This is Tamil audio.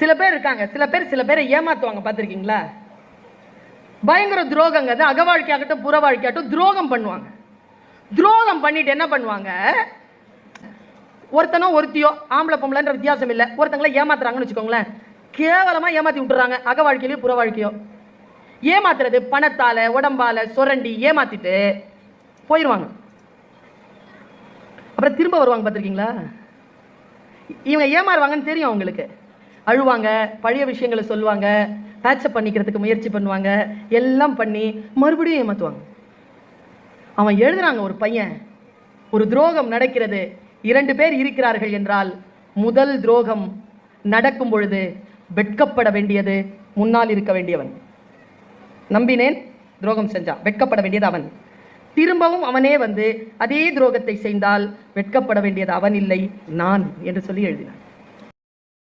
சில பேர் இருக்காங்க. சில பேர் சில பேரை ஏமாத்துவாங்க. பார்த்துருக்கீங்களா? பயங்கர துரோகங்க அது. அக வாழ்க்கையாகட்டும் புற வாழ்க்கையாகட்டும் துரோகம் பண்ணுவாங்க. துரோகம் பண்ணிட்டு என்ன பண்ணுவாங்க? ஒருத்தனோ ஒருத்தியோ ஆம்பளை பொம்பளைன்ற வித்தியாசம் இல்லை. ஒருத்தங்களை ஏமாத்துறாங்கன்னு வச்சுக்கோங்களேன். கேவலமாக ஏமாற்றி விட்டுறாங்க. அக வாழ்க்கையிலையும் புற வாழ்க்கையோ. ஏமாத்துறது பணத்தால் உடம்பால் சுரண்டி ஏமாத்திட்டு போயிடுவாங்க அப்புறம் திரும்ப வருவாங்க. பார்த்துருக்கீங்களா? இவங்க ஏமாறுவாங்கன்னு தெரியும் அவங்களுக்கு. அழுவாங்க பழைய விஷயங்களை சொல்லுவாங்க பேச்சப் பண்ணிக்கிறதுக்கு முயற்சி பண்ணுவாங்க எல்லாம் பண்ணி மறுபடியும் ஏமாத்துவாங்க. அவன் எழுதுறாங்க ஒரு பையன் ஒரு துரோகம் நடக்கிறது இரண்டு பேர் இருக்கிறார்கள் என்றால் முதல் துரோகம் நடக்கும் பொழுது வெட்கப்பட வேண்டியது முன்னால் இருக்க வேண்டியவன். நம்பினேன் துரோகம் செஞ்சான் வெட்கப்பட வேண்டியது அவன். திரும்பவும் அவனே வந்து அதே துரோகத்தை செய்தால் வெட்கப்பட வேண்டியது அவன் இல்லை நான் என்று சொல்லி எழுதினான்.